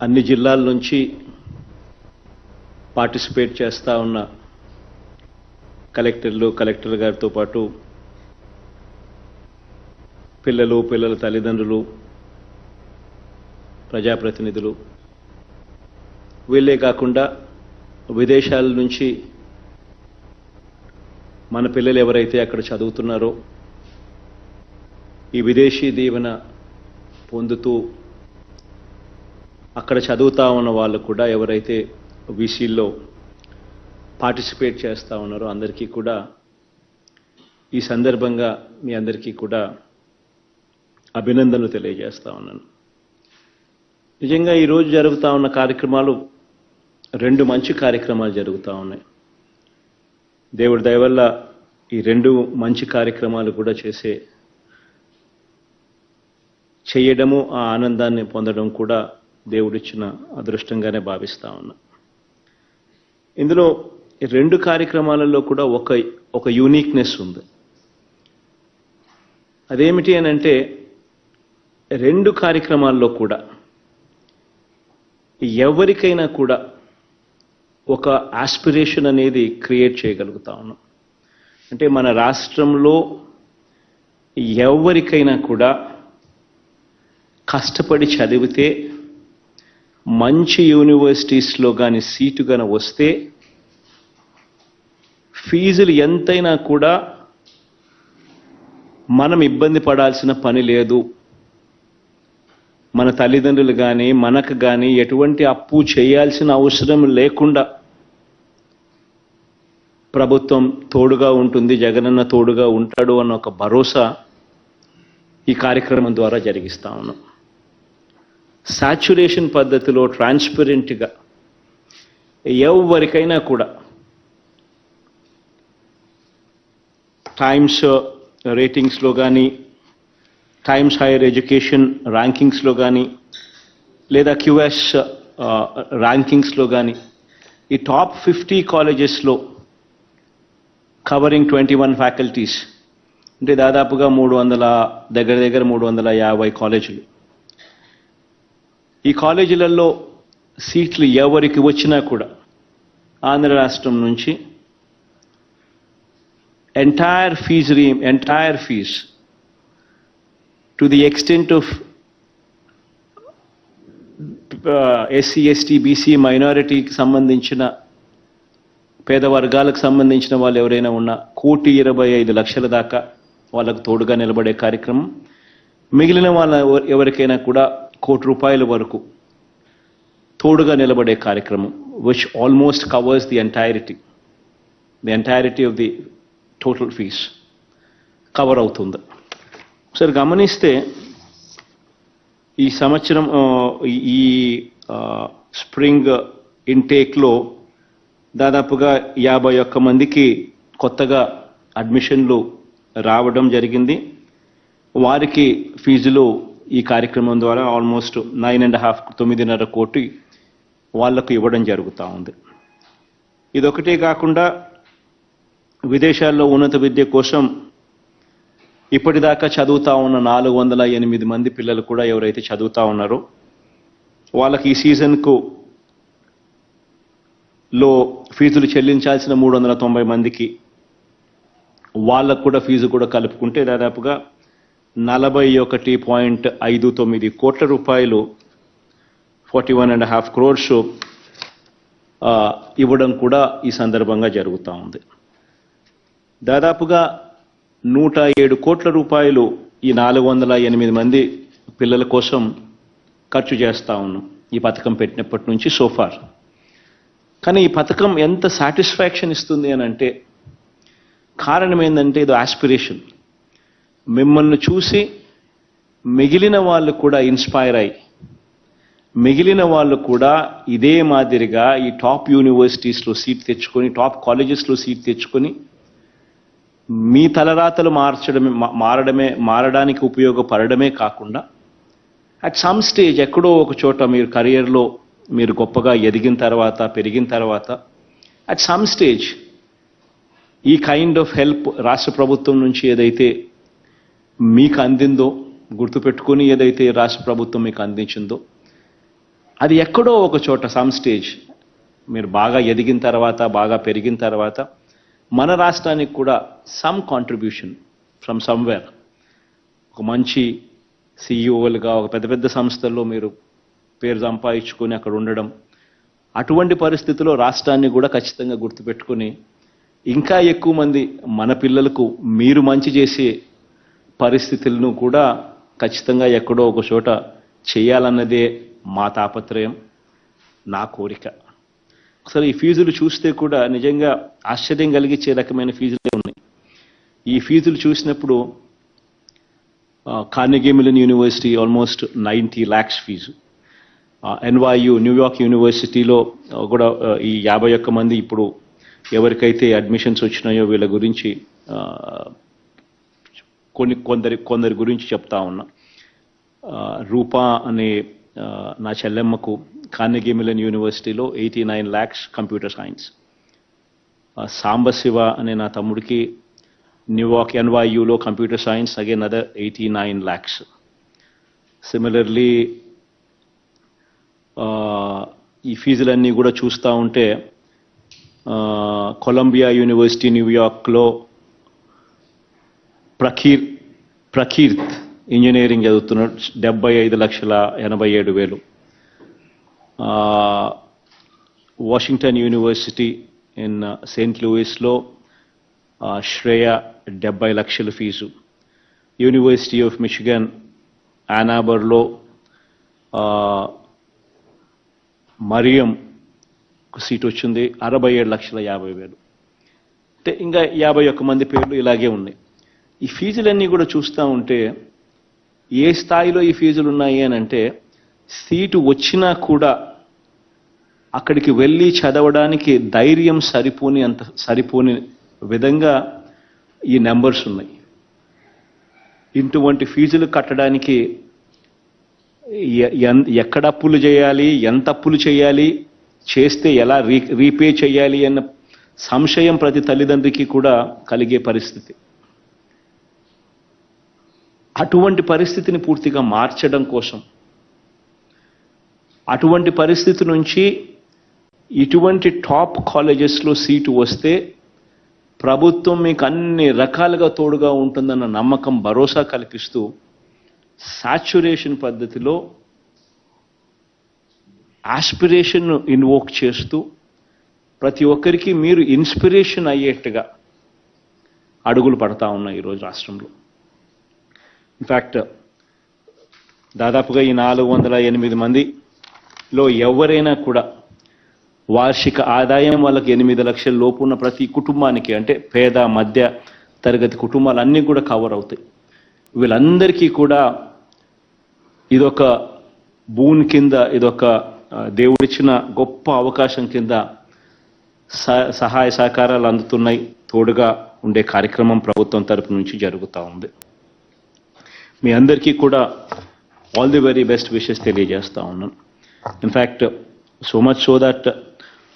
అన్ని జిల్లాల నుంచి పార్టిసిపేట్ చేస్తూ ఉన్న కలెక్టర్లు కలెక్టర్ గారితో పాటు పిల్లలు పిల్లల తల్లిదండ్రులు ప్రజాప్రతినిధులు. వీళ్ళే కాకుండా విదేశాల నుంచి మన పిల్లలు ఎవరైతే అక్కడ చదువుతున్నారో ఈ విదేశీ దీవెన పొందుతూ అక్కడ చదువుతా ఉన్న వాళ్ళు కూడా ఎవరైతే విసిల్లో పార్టిసిపేట్ చేస్తూ ఉన్నారో అందరికీ కూడా ఈ సందర్భంగా మీ అందరికీ కూడా అభినందనలు తెలియజేస్తా ఉన్నాను. నిజంగా ఈరోజు జరుగుతూ ఉన్న కార్యక్రమాలు రెండు మంచి కార్యక్రమాలు జరుగుతూ ఉన్నాయి. దేవుడి దయవల్ల ఈ రెండు మంచి కార్యక్రమాలు కూడా చేసే చేయడము ఆ ఆనందాన్ని పొందడం కూడా దేవుడిచ్చిన అదృష్టంగానే భావిస్తా ఉన్నా. ఇందులో రెండు కార్యక్రమాలలో కూడా ఒక ఒక యూనిక్నెస్ ఉంది. అదేమిటి అని అంటే రెండు కార్యక్రమాల్లో కూడా ఎవరికైనా కూడా ఒక ఆస్పిరేషన్ అనేది క్రియేట్ చేయగలుగుతా ఉన్నాం. అంటే మన రాష్ట్రంలో ఎవరికైనా కూడా కష్టపడి చదివితే మంచి యూనివర్సిటీస్లో కానీ సీటు కానీ వస్తే ఫీజులు ఎంతైనా కూడా మనం ఇబ్బంది పడాల్సిన పని లేదు. మన తల్లిదండ్రులు కానీ మనకు కానీ ఎటువంటి అప్పు చేయాల్సిన అవసరం లేకుండా ప్రభుత్వం తోడుగా ఉంటుంది జగనన్న తోడుగా ఉంటాడు అన్న ఒక భరోసా ఈ కార్యక్రమం ద్వారా జరిగిస్తా ఉన్నాం. సాచ్యురేషన్ పద్ధతిలో ట్రాన్స్పరెంట్గా ఎవరికైనా కూడా టైమ్స్ రేటింగ్స్లో కానీ టైమ్స్ హైయర్ ఎడ్యుకేషన్ ర్యాంకింగ్స్లో కానీ లేదా క్యూఎస్ ర్యాంకింగ్స్లో కానీ ఈ టాప్ ఫిఫ్టీ కాలేజెస్లో కవరింగ్ ట్వంటీ వన్ ఫ్యాకల్టీస్ అంటే దాదాపుగా మూడు వందల దగ్గర దగ్గర మూడు వందల యాభై కాలేజీలు. ఈ కాలేజీలలో సీట్లు ఎవరికి వచ్చినా కూడా ఆంధ్ర రాష్ట్రం నుంచి entire fees re entire fees to the extent of SC ST BC మైనారిటీకి సంబంధించిన పేద వర్గాలకు సంబంధించిన వాళ్ళు ఎవరైనా ఉన్నా కోటి ఇరవై ఐదు లక్షల దాకా వాళ్ళకు తోడుగా నిలబడే కార్యక్రమం. మిగిలిన వాళ్ళ ఎవ- ఎవరికైనా కూడా కోటి రూపాయల వరకు తోడుగా నిలబడే కార్యక్రమం which almost covers the entirety the entirety of the total fees cover అవుతుంది. ఒకసారి గమనిస్తే ఈ సంవత్సరం ఈ- ఈ స్ప్రింగ్ ఇంటేక్లో దాదాపుగా యాభై ఒక్క మందికి కొత్తగా అడ్మిషన్లు రావడం జరిగింది. వారికి ఫీజులు ఈ కార్యక్రమం ద్వారా ఆల్మోస్ట్ నైన్ అండ్ హాఫ్ తొమ్మిదిన్నర కోటి వాళ్ళకు ఇవ్వడం జరుగుతూ ఉంది. ఇదొకటే కాకుండా విదేశాల్లో ఉన్నత విద్య కోసం ఇప్పటిదాకా చదువుతా ఉన్న నాలుగు వందల ఎనిమిది మంది పిల్లలు కూడా ఎవరైతే చదువుతా ఉన్నారో వాళ్ళకి ఈ సీజన్కు లో ఫీజులు చెల్లించాల్సిన మూడు వందల తొంభై మందికి వాళ్ళకు కూడా ఫీజు కూడా కలుపుకుంటే దాదాపుగా నలభై ఒకటి పాయింట్ ఐదు తొమ్మిది కోట్ల రూపాయలు forty one and half crores ఇవ్వడం కూడా ఈ సందర్భంగా జరుగుతూ ఉంది. దాదాపుగా నూట ఏడు కోట్ల రూపాయలు ఈ నాలుగు వందల ఎనిమిది మంది పిల్లల కోసం ఖర్చు చేస్తా ఉన్నాం ఈ పథకం పెట్టినప్పటి నుంచి సోఫార్ కానీ ఈ పథకం ఎంత సాటిస్ఫాక్షన్ ఇస్తుంది అని అంటే కారణం ఏంటంటే ఇది ఆస్పిరేషన్ మిమ్మల్ని చూసి మిగిలిన వాళ్ళు కూడా ఇన్స్పైర్ అయ్యి మిగిలిన వాళ్ళు కూడా ఇదే మాదిరిగా ఈ టాప్ యూనివర్సిటీస్లో సీట్ తెచ్చుకొని టాప్ కాలేజెస్లో సీట్ తెచ్చుకొని మీ తలరాతలు మార్చడమే మా- మారడమే మారడానికి ఉపయోగపడడమే కాకుండా అట్ సమ్ స్టేజ్ ఎక్కడో ఒక చోట మీరు కెరియర్లో మీరు గొప్పగా ఎదిగిన తర్వాత పెరిగిన తర్వాత అట్ సమ్ స్టేజ్ ఈ కైండ్ ఆఫ్ హెల్ప్ రాష్ట్ర ప్రభుత్వం నుంచి ఏదైతే మీకు అందిందో గుర్తుపెట్టుకొని ఏదైతే రాష్ట్ర ప్రభుత్వం మీకు అందించిందో అది ఎక్కడో ఒక చోట సమ్ స్టేజ్ మీరు బాగా ఎదిగిన తర్వాత బాగా పెరిగిన తర్వాత మన రాష్ట్రానికి కూడా సమ్ కాంట్రిబ్యూషన్ ఫ్రమ్ సమ్వేర్ ఒక మంచి సీఈఓలుగా ఒక పెద్ద పెద్ద సంస్థల్లో మీరు పేరు సంపాదించుకొని అక్కడ ఉండడం అటువంటి పరిస్థితిలో రాష్ట్రాన్ని కూడా ఖచ్చితంగా గుర్తుపెట్టుకొని ఇంకా ఎక్కువ మంది మన పిల్లలకు మీరు మంచి చేసే పరిస్థితులను కూడా ఖచ్చితంగా ఎక్కడో ఒక చోట చేయాలన్నదే మా తాపత్రయం నా కోరిక. అసలు ఈ ఫీజులు చూస్తే కూడా నిజంగా ఆశ్చర్యం కలిగించే రకమైన ఫీజులే ఉన్నాయి. ఈ ఫీజులు చూసినప్పుడు Carnegie Mellon university almost ninety lakhs fee. NYU New York యూనివర్సిటీలో కూడా ఈ యాభై ఒక్క మంది ఇప్పుడు ఎవరికైతే అడ్మిషన్స్ వచ్చినాయో వీళ్ళ గురించి కొన్ని కొందరి కొందరి గురించి చెప్తా ఉన్నా. రూపా అనే నా చెల్లెమ్మకు కార్నెగీ మిలన్ యూనివర్సిటీలో eighty nine lakhs computer science. Sambasiva అనే నా తమ్ముడికి New York ఎన్వైయులో computer science again other eighty nine lakhs. Similarly ఈ ఫీజులన్నీ కూడా చూస్తూ ఉంటే కొలంబియా యూనివర్సిటీ న్యూయార్క్లో ప్రకీర్ ప్రకీర్త్ ఇంజనీరింగ్ చదువుతున్నాడు. డెబ్బై ఐదు లక్షల ఎనభై ఏడు వేలు. వాషింగ్టన్ యూనివర్సిటీ ఇన్ సెయింట్ లూయిస్లో శ్రేయ డెబ్బై లక్షల ఫీజు. యూనివర్సిటీ ఆఫ్ మిచిగన్ యానాబర్లో మరియం సీట్ వచ్చింది అరవై ఏడు లక్షల యాభై వేలు. అంటే ఇంకా యాభై ఒక్క మంది పేర్లు ఇలాగే ఉన్నాయి. ఈ ఫీజులన్నీ కూడా చూస్తూ ఉంటే ఏ స్థాయిలో ఈ ఫీజులు ఉన్నాయి అని అంటే సీటు వచ్చినా కూడా అక్కడికి వెళ్ళి చదవడానికి ధైర్యం సరిపోని అంత సరిపోని విధంగా ఈ నెంబర్స్ ఉన్నాయి. ఇటువంటి ఫీజులు కట్టడానికి ఎక్కడ అప్పులు చేయాలి ఎంత అప్పులు చేయాలి చేస్తే ఎలా రీ రీపే చేయాలి అన్న సంశయం ప్రతి తల్లిదండ్రికి కూడా కలిగే పరిస్థితి. అటువంటి పరిస్థితిని పూర్తిగా మార్చడం కోసం. అటువంటి పరిస్థితి నుంచి ఇటువంటి టాప్ కాలేజెస్లో సీటు వస్తే ప్రభుత్వం మీకు అన్ని రకాలుగా తోడుగా ఉంటుందన్న నమ్మకం భరోసా కల్పిస్తూ సాచ్యురేషన్ పద్ధతిలో ఆస్పిరేషన్ ఇన్వోక్ చేస్తూ ప్రతి ఒక్కరికి మీరు ఇన్స్పిరేషన్ అయ్యేట్టుగా అడుగులు పడతా ఉన్నాయి ఈరోజు రాష్ట్రంలో. ఇన్ఫ్యాక్ట్ దాదాపుగా ఈ నాలుగు వందల ఎనిమిది మందిలో ఎవరైనా కూడా వార్షిక ఆదాయం వాళ్ళకి ఎనిమిది లక్షల లోపు ఉన్న ప్రతి కుటుంబానికి అంటే పేద మధ్య తరగతి కుటుంబాలు అన్నీ కూడా కవర్ అవుతాయి. వీళ్ళందరికీ కూడా ఇదొక భూమి కింద ఇదొక దేవుడిచ్చిన గొప్ప అవకాశం కింద సహాయ సహకారాలు అందుతున్నాయి. తోడుగా ఉండే కార్యక్రమం ప్రభుత్వం తరపు నుంచి జరుగుతూ ఉంది. మీ అందరికీ కూడా all the very best wishes తెలియజేస్తా ఉన్నాను. In fact so much so that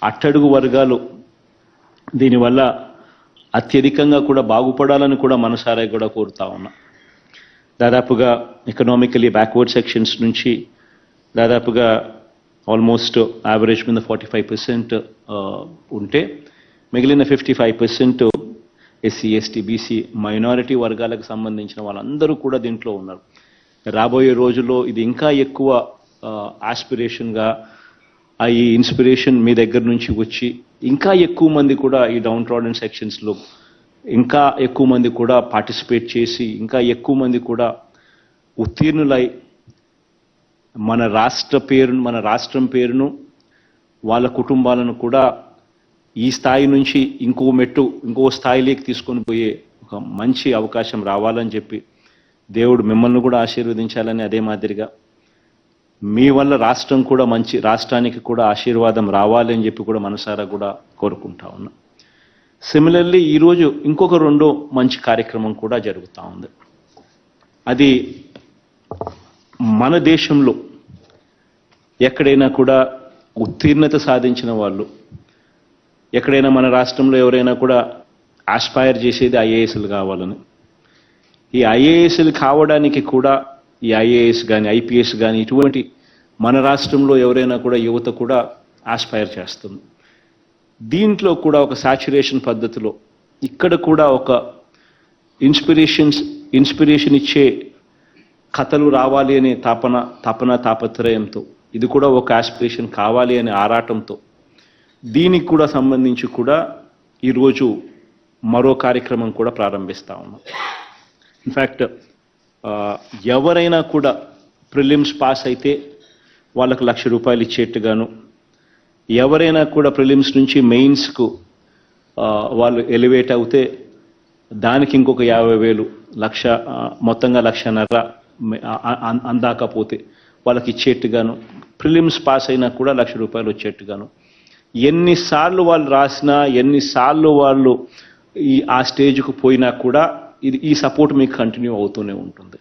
అట్టడుగు వర్గాలు దీనివల్ల అత్యధికంగా కూడా బాగుపడాలని కూడా మనసారా కూడా కోరుతా ఉన్నా. దాదాపుగా ఎకనామికలీ బ్యాక్వర్డ్ సెక్షన్స్ నుంచి దాదాపుగా ఆల్మోస్ట్ యావరేజ్ మీద ఫార్టీ ఫైవ్ పర్సెంట్ ఉంటే మిగిలిన fifty five percent SC ST BC minority వర్గాలకు సంబంధించిన వాళ్ళందరూ కూడా దీంట్లో ఉన్నారు. రాబోయే రోజుల్లో ఇది ఇంకా ఎక్కువ ఆస్పిరేషన్గా ఆ ఈ ఇన్స్పిరేషన్ మీ దగ్గర నుంచి వచ్చి ఇంకా ఎక్కువ మంది కూడా ఈ డౌన్ ట్రాడన్ సెక్షన్స్లో ఇంకా ఎక్కువ మంది కూడా పార్టిసిపేట్ చేసి ఇంకా ఎక్కువ మంది కూడా ఉత్తీర్ణులై మన రాష్ట్ర పేరును మన రాష్ట్రం పేరును వాళ్ళ కుటుంబాలను కూడా ఈ స్థాయి నుంచి ఇంకో మెట్టు ఇంకో స్థాయిలోకి తీసుకొని పోయే ఒక మంచి అవకాశం రావాలని చెప్పి దేవుడు మిమ్మల్ని కూడా ఆశీర్వదించాలని అదే మాదిరిగా మీ వల్ల రాష్ట్రం కూడా మంచి రాష్ట్రానికి కూడా ఆశీర్వాదం రావాలి అని చెప్పి కూడా మనసారా కూడా కోరుకుంటా ఉన్నా. సిమిలర్లీ ఈరోజు ఇంకొక రెండో మంచి కార్యక్రమం కూడా జరుగుతూ ఉంది. అది మన దేశంలో ఎక్కడైనా కూడా ఉత్తీర్ణత సాధించిన వాళ్ళు ఎక్కడైనా మన రాష్ట్రంలో ఎవరైనా కూడా ఆస్పైర్ చేసేది ఐఏఎస్లు కావాలని. ఈ ఐఏఎస్లు కావడానికి కూడా ఈ ఐఏఎస్ కానీ ఐపీఎస్ కానీ ఇటువంటి మన రాష్ట్రంలో ఎవరైనా కూడా యువత కూడా ఆస్పైర్ చేస్తుంది. దీంట్లో కూడా ఒక సాచురేషన్ పద్ధతిలో ఇక్కడ కూడా ఒక ఇన్స్పిరేషన్స్ ఇన్స్పిరేషన్ ఇచ్చే కథలు రావాలి అనే తాపన తపన తాపత్రయంతో ఇది కూడా ఒక ఆస్పిరేషన్ కావాలి అనే ఆరాటంతో దీనికి కూడా సంబంధించి కూడా ఈరోజు మరో కార్యక్రమం కూడా ప్రారంభిస్తా ఉన్నాం. ఇన్ఫ్యాక్ట్ ఎవరైనా కూడా ప్రిలిమ్స్ పాస్ అయితే వాళ్ళకు లక్ష రూపాయలు ఇచ్చేట్టుగాను ఎవరైనా కూడా ప్రిలిమ్స్ నుంచి మెయిన్స్కు వాళ్ళు ఎలివేట్ అవుతే దానికి ఇంకొక యాభై వేలు లక్ష మొత్తంగా లక్షన్నర అందాకపోతే వాళ్ళకి ఇచ్చేట్టుగాను ప్రిలిమ్స్ పాస్ అయినా కూడా లక్ష రూపాయలు వచ్చేట్టుగాను ఎన్నిసార్లు వాళ్ళు రాసినా ఎన్నిసార్లు వాళ్ళు ఈ ఆ స్టేజ్కు పోయినా కూడా ఇది ఈ సపోర్ట్ మీకు కంటిన్యూ అవుతూనే ఉంటుంది.